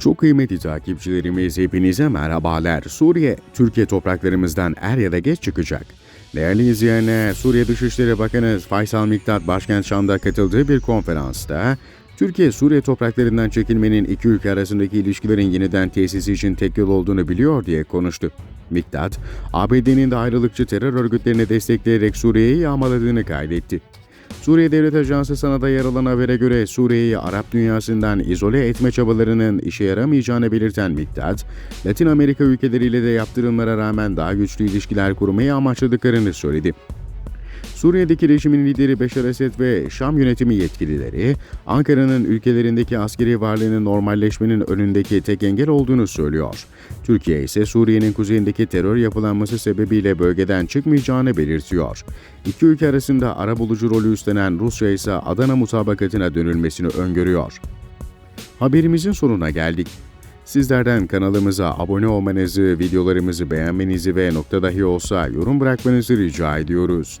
Çok kıymetli takipçilerimiz hepinize merhabalar. Suriye, Türkiye topraklarımızdan er ya da geç çıkacak. Değerli izleyenler, Suriye Dışişleri Bakanı Faysal Miktat başkent Şam'da katıldığı bir konferansta, Türkiye, Suriye topraklarından çekilmenin iki ülke arasındaki ilişkilerin yeniden tesisi için tek yol olduğunu biliyor diye konuştu. Miktat, ABD'nin de ayrılıkçı terör örgütlerini destekleyerek Suriye'yi yağmaladığını kaydetti. Suriye Devlet Ajansı Sana'da yer alan habere göre Suriye'yi Arap dünyasından izole etme çabalarının işe yaramayacağını belirten Miktat, Latin Amerika ülkeleriyle de yaptırımlara rağmen daha güçlü ilişkiler kurmayı amaçladıklarını söyledi. Suriye'deki rejimin lideri Beşar Esed ve Şam yönetimi yetkilileri, Ankara'nın ülkelerindeki askeri varlığının normalleşmenin önündeki tek engel olduğunu söylüyor. Türkiye ise Suriye'nin kuzeyindeki terör yapılanması sebebiyle bölgeden çıkmayacağını belirtiyor. İki ülke arasında arabulucu rolü üstlenen Rusya ise Adana mutabakatına dönülmesini öngörüyor. Haberimizin sonuna geldik. Sizlerden kanalımıza abone olmanızı, videolarımızı beğenmenizi ve nokta dahi olsa yorum bırakmanızı rica ediyoruz.